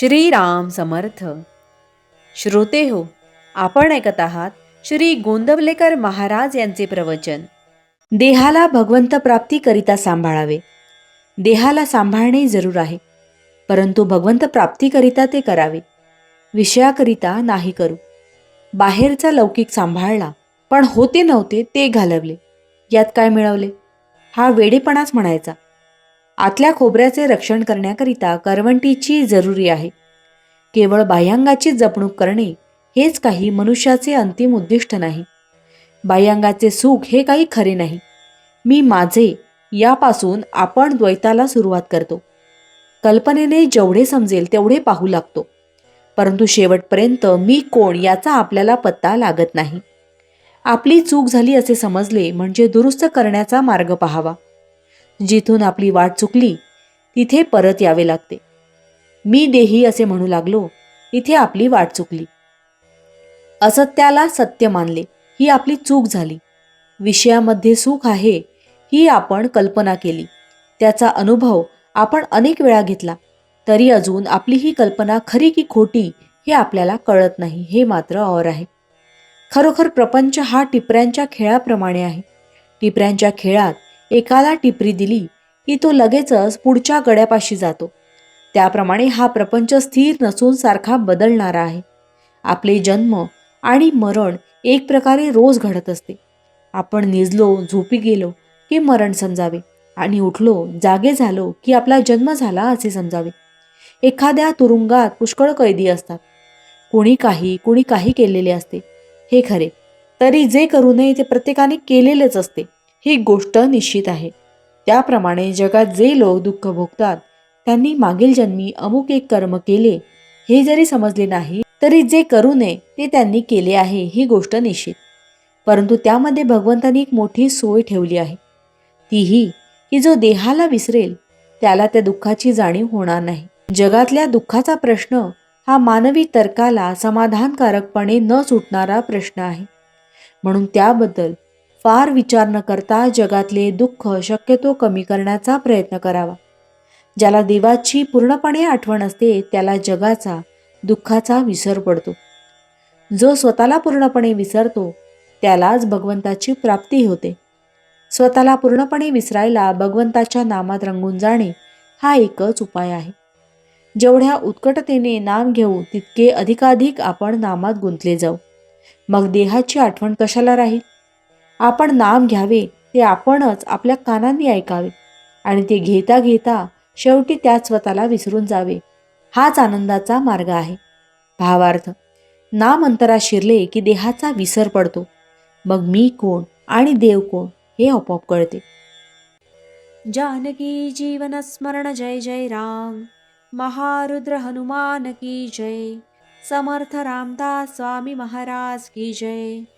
श्रीराम समर्थ. श्रोते हो आपण ऐकत आहात श्री गोंदवलेकर महाराज यांचे प्रवचन. देहाला भगवंत प्राप्तीकरिता सांभाळावे. देहाला सांभाळणे जरूर आहे परंतु भगवंत प्राप्तीकरिता ते करावे. विषयाकरिता नाही करू. बाहेरचा लौकिक सांभाळला पण होते नव्हते ते घालवले. यात काय मिळवले? हा वेडेपणाच म्हणायचा. आतल्या खोबऱ्याचे रक्षण करण्याकरिता करवंटीची जरुरी आहे. केवळ बाह्यांगाची जपणूक करणे हेच काही मनुष्याचे अंतिम उद्दिष्ट नाही. बाह्यांगाचे सुख हे काही खरे नाही. मी माझे यापासून आपण द्वैताला सुरुवात करतो. कल्पनेने जेवढे समजेल तेवढे पाहू लागतो. परंतु शेवटपर्यंत मी कोण याचा आपल्याला पत्ता लागत नाही. आपली चूक झाली असे समजले म्हणजे दुरुस्त करण्याचा मार्ग पाहावा. जिथून आपली वाट चुकली तिथे परत यावे लागते. मी देही असे म्हणू लागलो तिथे आपली वाट चुकली. असत्याला सत्य मानले ही आपली चूक झाली. विषयामध्ये सुख आहे ही आपण कल्पना केली. त्याचा अनुभव आपण अनेक वेळा घेतला तरी अजून आपली ही कल्पना खरी की खोटी हे आपल्याला कळत नाही हे मात्र और आहे. खरोखर प्रपंच हा टिपऱ्यांच्या खेळाप्रमाणे आहे. टिपऱ्यांच्या खेळात एकाला टिपरी दिली की तो लगेचच पुढच्या गड्यापाशी जातो. त्याप्रमाणे हा प्रपंच स्थिर नसून सारखा बदलणारा आहे. आपले जन्म आणि मरण एक प्रकारे रोज घडत असते. आपण निजलो झोपी गेलो की मरण समजावे आणि उठलो जागे झालो की आपला जन्म झाला असे समजावे. एखाद्या तुरुंगात पुष्कळ कैदी असतात. कुणी काही कुणी काही केलेले असते. हे खरे. तरी जे करू नये ते प्रत्येकाने केलेलेच असते. ही गोष्ट निश्चित आहे. त्याप्रमाणे जगात जे लोक दुःख भोगतात त्यांनी मागील जन्मी अमुक एक कर्म केले हे जरी समजले नाही तरी जे करू नये ते त्यांनी केले आहे ही गोष्ट निश्चित. परंतु त्यामध्ये भगवंतांनी एक मोठी सोय ठेवली आहे. तीही की जो देहाला विसरेल त्याला त्या दुःखाची जाणीव होणार नाही. जगातल्या दुःखाचा प्रश्न हा मानवी तर्काला समाधानकारकपणे न सुटणारा प्रश्न आहे. म्हणून त्याबद्दल फार विचार न करता जगातले दुःख शक्यतो कमी करण्याचा प्रयत्न करावा. ज्याला देवाची पूर्णपणे आठवण असते त्याला जगाचा दुःखाचा विसर पडतो. जो स्वतःला पूर्णपणे विसरतो त्यालाच भगवंताची प्राप्ती होते. स्वतःला पूर्णपणे विसरायला भगवंताच्या नामात रंगून जाणे हा एकच उपाय आहे. जेवढ्या उत्कटतेने नाम घेऊ तितके अधिकाधिक आपण नामात गुंतले जाऊ. मग देहाची आठवण कशाला राहील? आपण नाम घ्यावे ते आपणच आपल्या कानांनी ऐकावे. आणि ते घेता घेता शेवटी त्यात स्वतःला विसरून जावे. हाच आनंदाचा मार्ग आहे. भावार्थ नाम अंतरात शिरले की देहाचा विसर पडतो. मग मी कोण आणि देव कोण हे आपोआप कळते. जानकी जीवन स्मरण जय जय राम. महारुद्र हनुमान की जय. समर्थ रामदास स्वामी महाराज की जय.